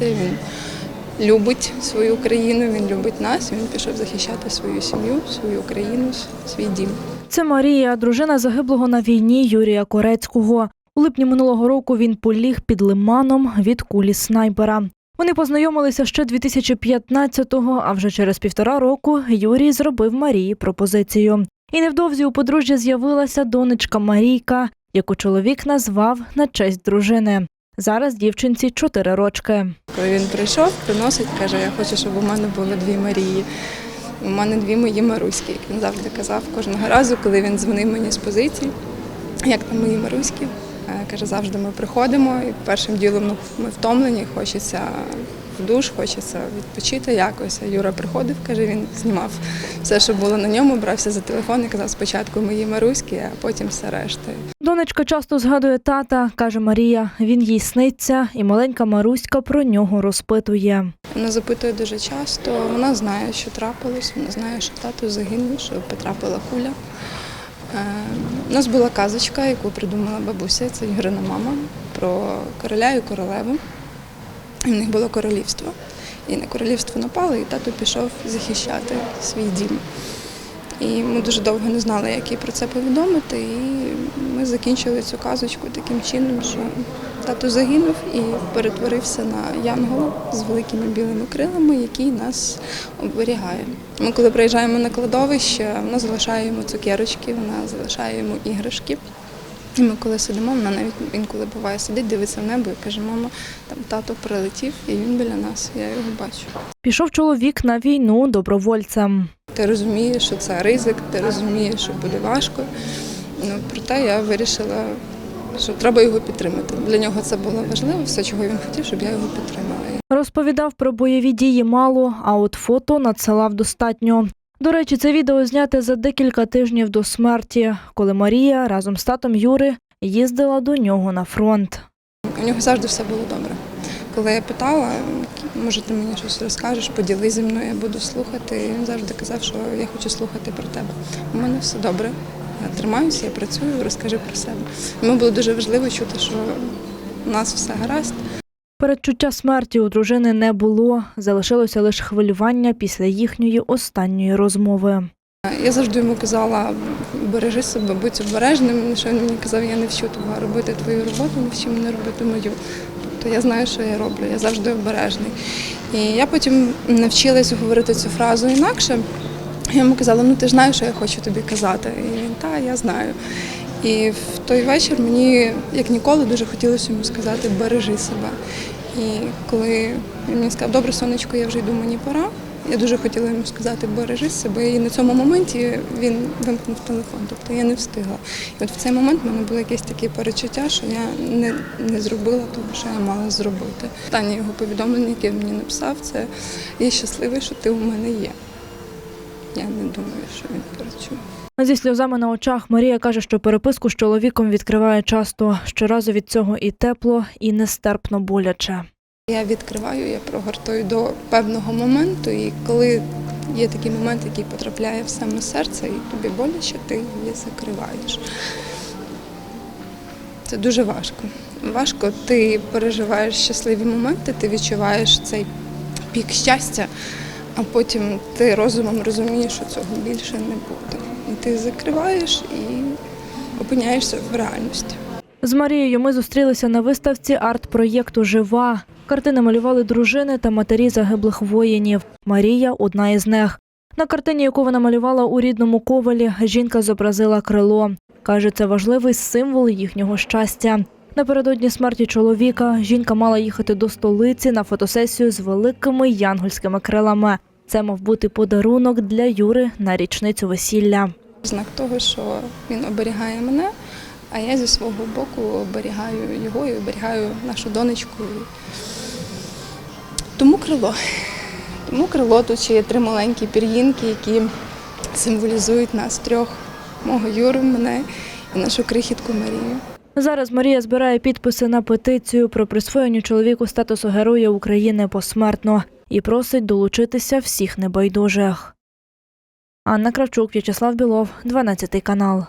Він любить свою країну, він любить нас. Він пішов захищати свою сім'ю, свою країну, свій дім. Це Марія, дружина загиблого на війні Юрія Корецького. У липні минулого року він поліг під лиманом від кулі снайпера. Вони познайомилися ще 2015-го, а вже через півтора року Юрій зробив Марії пропозицію. І невдовзі у подружжя з'явилася донечка Марійка, яку чоловік назвав на честь дружини. Зараз дівчинці чотири рочки. Коли він прийшов, приносить, каже, я хочу, щоб у мене було дві Марії. У мене дві мої Маруськи, як він завжди казав кожного разу, коли він дзвонив мені з позиції. Як там мої Маруськи? Е, Каже, завжди ми приходимо і першим ділом ну, ми втомлені, хочеться в душ, хочеться відпочити якось. А Юра приходив, каже, він знімав все, що було на ньому, брався за телефон і казав спочатку мої Маруськи, а потім все решта. Донечка часто згадує тата, каже Марія. Він їй сниться, і маленька Маруська про нього розпитує. Вона запитує дуже часто. Вона знає, що трапилось. Вона знає, що тато загинув, що потрапила куля. Е, У нас була казочка, яку придумала бабуся, це Ігорина мама, про короля і королеву. І в них було королівство. І на королівство напали, і тато пішов захищати свій дім. І ми дуже довго не знали, як їй про це повідомити. І ми закінчили цю казочку таким чином, що тато загинув і перетворився на янгола з великими білими крилами, який нас оберігає. Ми, коли приїжджаємо на кладовище, вона залишає йому цукерочки, вона залишає йому іграшки. І ми коли сидимо, вона навіть інколи буває сидить, дивиться в небо і каже, мамо, там тато прилетів, і він біля нас, я його бачу. Пішов чоловік на війну добровольцем. Ти розумієш, що це ризик, ти розумієш, що буде важко. Ну, проте я вирішила, що треба його підтримати. Для нього це було важливо, все, чого він хотів, щоб я його підтримала. Розповідав про бойові дії мало, а от фото надсилав достатньо. До речі, це відео зняте за декілька тижнів до смерті, коли Марія разом з татом Юри їздила до нього на фронт. У нього завжди все було добре. Коли я питала, може ти мені щось розкажеш, поділись зі мною, я буду слухати. І він завжди казав, що я хочу слухати про тебе. У мене все добре. Я тримаюся, я працюю, розкажи про себе. Йому було дуже важливо чути, що у нас все гаразд. Передчуття смерті у дружини не було, залишилося лише хвилювання після їхньої останньої розмови. Я завжди йому казала, бережи себе, будь обережним. Що він мені казав, я не вчу тебе робити твою роботу, не вчи мене робити мою. Тобто я знаю, що я роблю, я завжди обережний. І я потім навчилась говорити цю фразу інакше. Я йому казала, ну ти ж знаєш, що я хочу тобі казати. І він, та, я знаю. І в той вечір мені, як ніколи, дуже хотілося йому сказати бережи себе. І коли він мені сказав, добре, сонечко, я вже йду, мені пора. Я дуже хотіла йому сказати бережи себе. І на цьому моменті він вимкнув телефон. Тобто я не встигла. І от в цей момент в мене було якесь таке перечуття, що я не, не зробила того, що я мала зробити. Останнє його повідомлення, яке він мені написав, це я щасливий, що ти у мене є. Я не думаю, що він перечує. Зі сльозами на очах Марія каже, що переписку з чоловіком відкриває часто. Щоразу від цього і тепло, і нестерпно боляче. Я відкриваю, я прогортую до певного моменту, і коли є такий момент, який потрапляє в саме серце, і тобі боляче, ти її закриваєш. Це дуже важко. Важко, ти переживаєш щасливі моменти, ти відчуваєш цей пік щастя, а потім ти розумом розумієш, що цього більше не буде. І ти закриваєш і опиняєшся в реальності. З Марією ми зустрілися на виставці арт-проєкту Жива. Картини малювали дружини та матері загиблих воїнів. Марія одна із них. На картині, яку вона малювала у рідному ковалі, жінка зобразила крило. Каже, це важливий символ їхнього щастя. Напередодні смерті чоловіка жінка мала їхати до столиці на фотосесію з великими янгольськими крилами. Це мав бути подарунок для Юри на річницю весілля. Знак того, що він оберігає мене, а я зі свого боку оберігаю його і оберігаю нашу донечку. Тому крило. Тому крило тут ще є три маленькі пір'їнки, які символізують нас трьох, мого Юру, мене і нашу крихітку Марію. Зараз Марія збирає підписи на петицію про присвоєння чоловіку статусу Героя України посмертно і просить долучитися всіх небайдужих. Анна Кравчук, В'ячеслав Білов, 12 канал.